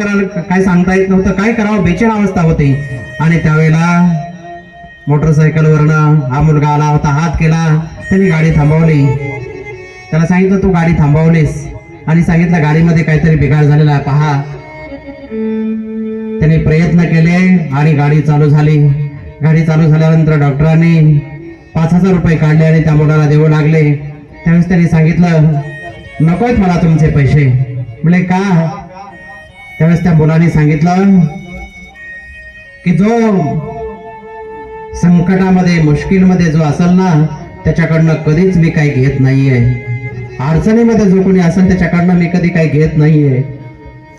करायला काय सांगता येत नव्हतं. काय करावं? बेचैन अवस्था होती. आणि त्यावेळेला मोटरसायकलवरनं हा मुलगा आला होता. हात केला. त्यांनी गाडी थांबवली. त्याला सांगितलं तू गाडी थांबवलीस. आणि सांगितलं गाडीमध्ये काहीतरी बिघाड झालेला आहे. पहा. त्यांनी प्रयत्न केले आणि गाडी चालू झाली. गाडी चालू झाल्यानंतर डॉक्टरांनी पाच हजार रुपये काढले आणि त्या मुलाला देऊ लागले. त्यावेळेस त्यांनी सांगितलं नकोत मला तुमचे पैसे. म्हणजे का? त्यावेळेस त्या मुलाने सांगितलं की जो संकटामध्ये मुश्किलमध्ये जो असेल ना त्याच्याकडनं कधीच मी काही घेत नाहीये. अडचणीमध्ये जो कोणी असेल त्याच्याकडनं मी कधी काही घेत नाहीये.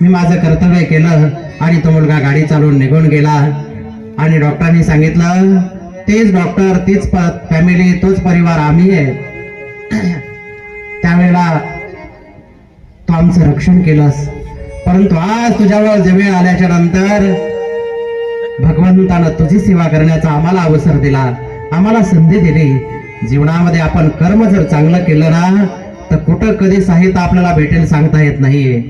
मी माझं कर्तव्य केलं आणि तो मुलगा गाडी चालवून निघून गेला. आणि डॉक्टरांनी सांगितलं तेच डॉक्टर तीच फॅमिली तोच परिवार आम्ही आहे. त्यावेळेला तो आमचं रक्षण केलंस. परंतु आज तुझ्यावर जमीन आल्याच्यानंतर भगवंतानं तुझी सेवा करण्याचा आम्हाला अवसर दिला आम्हाला संधी दिली. जीवनामध्ये आपण कर्म जर चांगलं केलं ना तर कुठं कधी साहित्य आपल्याला भेटेल सांगता येत नाहीये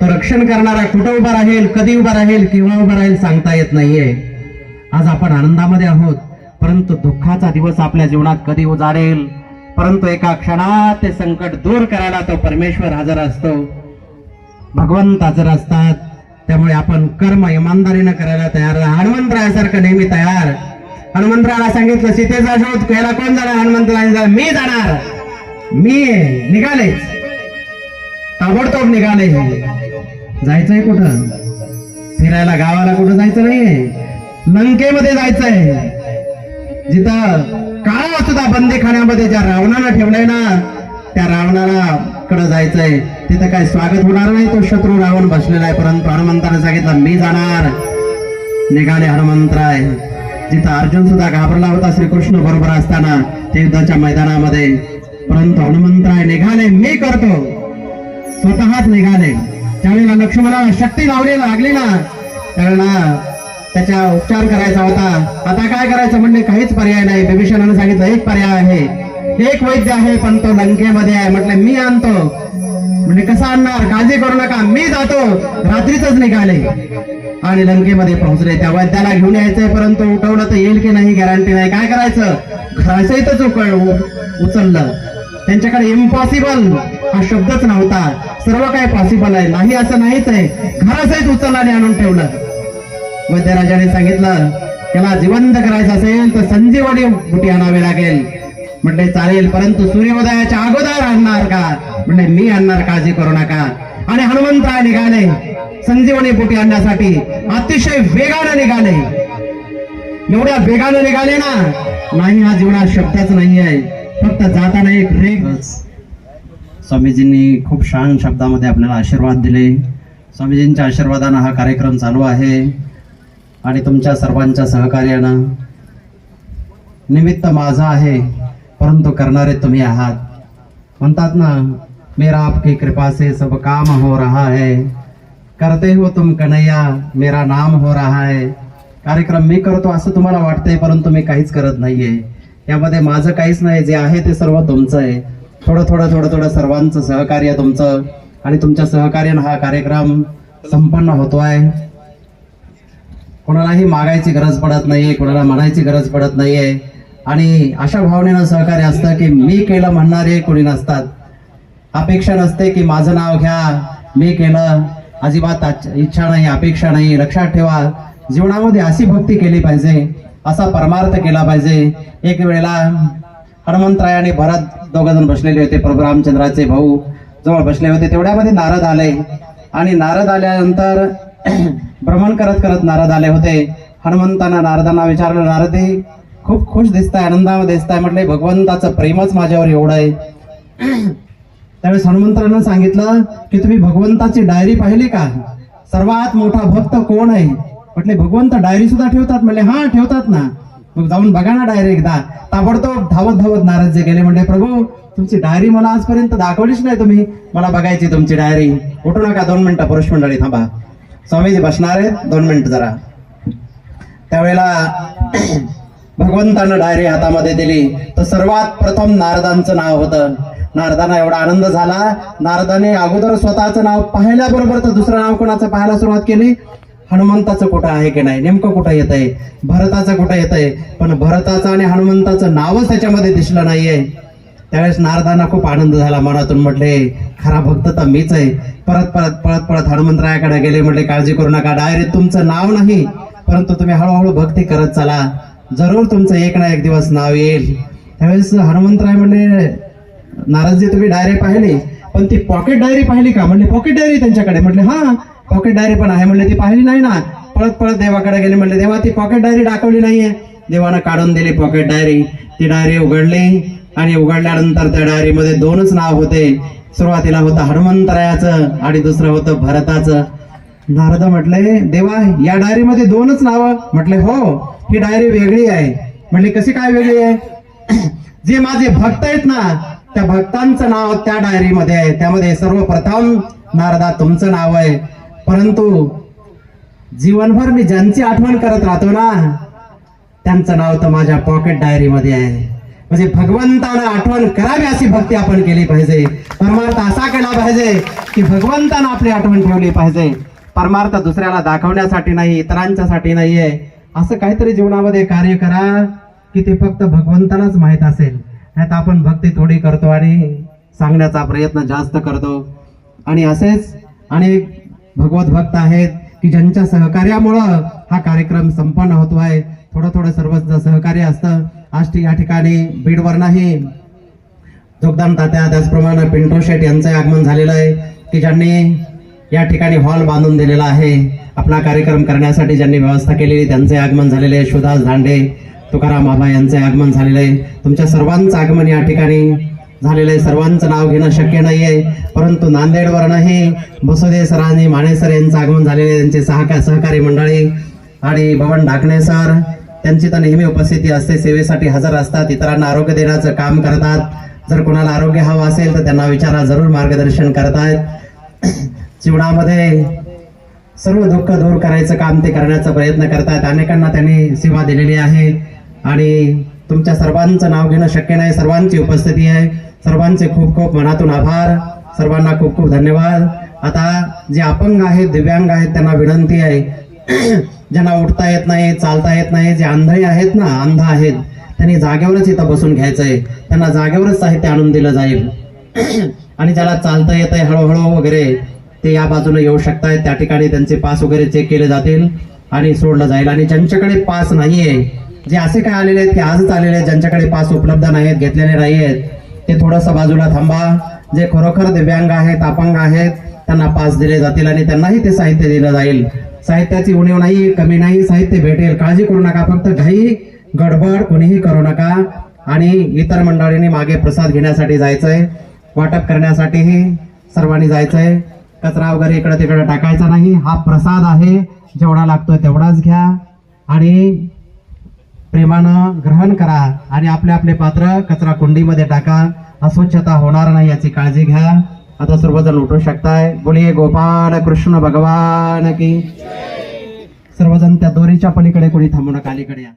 तो रक्षण करणारा कुठं उभा राहील कधी उभा राहील किंवा उभा राहील सांगता येत नाहीये. आज आपण आनंदामध्ये आहोत परंतु दुःखाचा दिवस आपल्या जीवनात कधी उजाडेल परंतु एका क्षणात ते संकट दूर करायला तो परमेश्वर हजर असतो. भगवंताचं असतात. त्यामुळे आपण कर्म इमानदारीनं करायला तयार राहा. हनुमंतरायासारखं नेहमी तयार. हनुमंतराला सांगितलं सीतेचा शोध घ्यायला कोण जाणार? हनुमंतराने मी जाणार. मी निघाले. ताबडतोब निघाले. जायचंय कुठं? फिरायला गावाला कुठं जायचं नाहीये? लंकेमध्ये जायचंय. जिथं काळा बंदी खाण्यामध्ये ज्या रावणाला ठेवलंय ना त्या रावणाला कडे जायचंय. तिथं काय स्वागत होणार नाही तो शत्रू? रावण बसलेला आहे. परंतु हनुमंताने सांगितलं मी जाणार. निघाले हनुमंतराय जिथं अर्जुन सुद्धा घाबरला होता श्रीकृष्ण बरोबर असताना ते युद्धाच्या मैदानामध्ये. परंतु हनुमंतराय निघाले मी करतो. स्वतःच निघाले. त्यावेळेला लक्ष्मणाला शक्ती लावली लागली ना. त्यावेळेला त्याच्या उपचार करायचा होता. आता काय करायचं? म्हणणे काहीच पर्याय नाही. बिभीषणाने सांगितलं एक पर्याय आहे. एक वैद्य आहे पण तो लंकेमध्ये आहे. म्हटलं मी आणतो. म्हणजे कसा आणणार? काळजी करू नका. मी जातो. रात्रीच निघाले. आणि लंकेमध्ये पोहोचले. त्या वैद्याला घेऊन यायचंय परंतु उठवलं तर येईल की नाही गॅरंटी नाही. काय करायचं? घरासहितच उकळ उचललं. त्यांच्याकडे इम्पॉसिबल हा शब्दच नव्हता. सर्व काय पॉसिबल आहे. नाही असं नाहीच आहे. घरासहित उचललं आणि आणून ठेवलं. वैद्यराजाने सांगितलं त्याला जिवंत करायचं असेल तर संजीवनी बुटी आणावी लागेल. म्हटले चालेल परंतु सूर्योदयाच्या अगोदर आणणार का? म्हणजे मी आणणार काळजी करू नका. आणि हनुमंतराय निघाले. संजीवनी बुटी आणण्यासाठी अतिशय वेगाने निघाले. एवढ्या वेगाने निघाले ना नाही हा जीवनात शब्दच नाही आहे फक्त जाताना एक रेग. स्वामीजींनी खूप छान शब्दामध्ये आपल्याला आशीर्वाद दिले. स्वामीजींच्या आशीर्वादानं हा कार्यक्रम चालू आहे. आणि तुमच्या सर्वांच्या सहकार्यानं निमित्त माझा आहे. परंतु करणारे तुम्ही आहात. म्हणतात ना मेरा आपकी कृपा से सब काम हो रहा है. करते हो तुम कन्हैया मेरा नाम हो रहा है. कार्यक्रम मी करतो असं तुम्हाला वाटतंय परंतु मी काहीच करत नाहीये. यामध्ये माझं काहीच नाही जे आहे ते सर्व तुमचं आहे. थोडं थोडं थोडं थोडं सर्वांचं सहकार्य तुमचं आणि तुमच्या सहकार्यानं हा कार्यक्रम संपन्न होतो आहे कोणालाही मागायची गरज पडत नाहीये कोणाला म्हणायची गरज पडत नाहीये. आणि अशा भावनेनं सहकार्य असतं की मी केलं म्हणणारे कोणी नसतात. अपेक्षा नसते की माझं नाव घ्या मी केलं. अजिबात इच्छा नाही अपेक्षा नाही. लक्षात ठेवा जीवनामध्ये अशी भक्ती केली पाहिजे असा परमार्थ केला पाहिजे. एक वेळेला हनुमंतराय आणि भरत दोघ जण बसलेले होते प्रभू रामचंद्राचे भाऊ जवळ बसले होते. तेवढ्यामध्ये नारद आले आणि नारद आल्यानंतर भ्रमण करत करत नारद आले होते. हनुमंतांना नारदांना विचारलं नारदे खूप खुश दिसताय आनंदामध्ये दिसताय. म्हटले भगवंताचं प्रेमच माझ्यावर एवढं आहे. त्यावेळेस हनुमंतरानं सांगितलं की तुम्ही भगवंताची डायरी पाहिली का? सर्वात मोठा भक्त कोण आहे? म्हटले भगवंत डायरी सुद्धा ठेवतात. म्हणले हा ठेवतात ना. मग जाऊन बघा ना डायरी एकदा. ताबडतोब धावत धावत नारद जे गेले. म्हणले प्रभू तुमची डायरी मला आजपर्यंत दाखवलीच नाही तुम्ही. मला बघायची तुमची डायरी. उठू नका दोन मिनिटं पुरुष मंडळी थांबा. स्वामीजी बसणार आहेत. दोन मिनिट जरा. त्यावेळेला भगवंतानं डायरी हातामध्ये दिली. तर सर्वात प्रथम नारदांचं नाव होतं. नारदांना एवढा आनंद झाला. नारदाने अगोदर स्वतःचं नाव पाहिल्याबरोबर तर दुसरं नाव कोणाचं पाहायला सुरुवात केली? हनुमंताचं कुठं आहे की नाही? नेमकं कुठं येत आहे भरताचं कुठं येत आहे पण भरताचं आणि हनुमंताचं नावच त्याच्यामध्ये दिसलं नाहीये. त्यावेळेस नारदांना खूप आनंद झाला मनातून म्हटले खरा भक्त तर मीच आहे. परत परत परत परत हनुमंतरायाकडे गेले म्हटले काळजी करू नका. डायरेक्ट तुमचं नाव नाही परंतु तुम्ही हळूहळू भक्ती करत चला. जरूर तुमचं एक ना एक दिवस नाव येईल. त्यावेळेस हनुमंतराय म्हणले नाराजी तुम्ही डायरी पाहिली पण ती पॉकेट डायरी पाहिली का? म्हणले पॉकेट डायरी त्यांच्याकडे. म्हटले हा पॉकेट डायरी पण आहे. म्हणले ती पाहिली नाही ना. पळत पळत देवाकडे गेले म्हणले देवा ती पॉकेट डायरी दाखवली नाहीये. देवानं काढून दिली पॉकेट डायरी. ती डायरी उघडली आणि उघडल्यानंतर त्या डायरीमध्ये दोनच नाव होते. सुरुवातीला होतं हनुमंतरायाचं आणि दुसरं होतं भरताचं. नारद म्हटले देवा या डायरीमध्ये दोनच नावं. म्हटले हो ही डायरी वेगळी आहे. म्हणजे कशी काय वेगळी आहे? जे माझे भक्त आहेत ना त्या भक्तांचं नाव त्या डायरीमध्ये आहे. त्यामध्ये सर्वप्रथम नारदा तुमचं नाव आहे. परंतु जीवनभर मी ज्यांची आठवण करत राहतो ना त्यांचं नाव तर माझ्या पॉकेट डायरीमध्ये आहे. म्हणजे भगवंतानं आठवण करावी अशी भक्ती आपण केली पाहिजे. परमार्थ असा केला पाहिजे की भगवंतानं आपली आठवण ठेवली पाहिजे. परमार्थ दुसऱ्याला दाखवण्यासाठी नाही इतरांच्यासाठी नाही आहे असं काहीतरी जीवनामध्ये कार्य करा की ते फक्त भगवंतालाच माहीत असेल. नाही तर आपण भक्ती थोडी करतो आणि सांगण्याचा प्रयत्न जास्त करतो. आणि असेच अनेक भगवत भक्त आहेत की ज्यांच्या सहकार्यामुळं हा कार्यक्रम संपन्न होतो आहे. थोडं थोडं सर्वच सहकार्य असतं. आज ठी- या ठिकाणी बीडवर नाही. जोगदान तात्या त्याचप्रमाणे पिंटो शेट यांचं आगमन झालेलं आहे की ज्यांनी या ठिकाणी हॉल बांधून दिलेला आहे. आपला कार्यक्रम करण्यासाठी ज्यांनी व्यवस्था केलेली त्यांचे आगमन झालेले आहे. सुभाष धांडे तुकाराम बाबा यांचे आगमन झालेलं आहे. तुमच्या सर्वांचं आगमन या ठिकाणी झालेलं आहे. सर्वांचं नाव घेणं शक्य नाही आहे परंतु नांदेडवरनंही बसुदे सरांनी माने सर यांचं आगमन झालेले आहे. त्यांचे सहका सहकारी मंडळी आणि भवन ढाकणे सर त्यांची तर नेहमी उपस्थिती असते. सेवेसाठी हजर असतात. इतरांना आरोग्य देण्याचं काम करतात. जर कोणाला आरोग्य हवं असेल तर त्यांना विचारा. जरूर मार्गदर्शन करतायत. जीवनामध्ये सर्व दुःख दूर करायचं काम ते करण्याचा प्रयत्न करतात. अनेकांना त्यांनी सेवा दिलेली आहे. आणि तुमच्या सर्वांचं नाव घेणं शक्य नाही. सर्वांची उपस्थिती आहे. सर्वांचे खूप खूप मनातून आभार. सर्वांना खूप खूप धन्यवाद. आता जे अपंग आहेत दिव्यांग आहेत त्यांना विनंती आहे. ज्यांना उठता येत नाही चालता येत नाही जे आंधळे आहेत ना अंध आहेत त्यांनी जागेवरच इथं बसून घ्यायचं आहे त्यांना जागेवरच साहित्य आणून दिलं जाईल. आणि ज्याला चालता येत आहे हळूहळू वगैरे ते या बाजूने येऊ शकतायत. त्या ठिकाणी त्यांचे पास वगैरे चेक केले जातील आणि सोडलं जाईल. आणि ज्यांच्याकडे पास नाहीये जे असे काय आलेले आहेत की आजच आलेले आहेत ज्यांच्याकडे पास उपलब्ध नाहीत घेतलेले नाही आहेत ते थोडंसं बाजूला थांबा. जे खरोखर दिव्यांग आहेत अपंग आहेत त्यांना पास दिले जातील आणि त्यांनाही ते साहित्य दिलं जाईल. साहित्याची उणीव नाही कमी नाही साहित्य भेटेल. काळजी करू नका फक्त घाई गडबड कोणीही करू नका. आणि इतर मंडळींनी मागे प्रसाद घेण्यासाठी जायचंय. वाटप करण्यासाठीही सर्वांनी जायचंय. कचरा वगैरे इकडे तिकडे टाकायचा नाही. हा प्रसाद आहे. जेवढा लागतोय तेवढाच घ्या. आणि प्रेमानं ग्रहण करा. आणि आपले आपले पात्र कचरा कुंडीमध्ये टाका. अस्वच्छता होणार नाही याची काळजी घ्या. आता सर्वजण उठू शकताय. बोलिये गोपाल कृष्ण भगवान की सर्वजण त्या दोरीच्या पलीकडे कोणी थांबू नका अलीकडे या.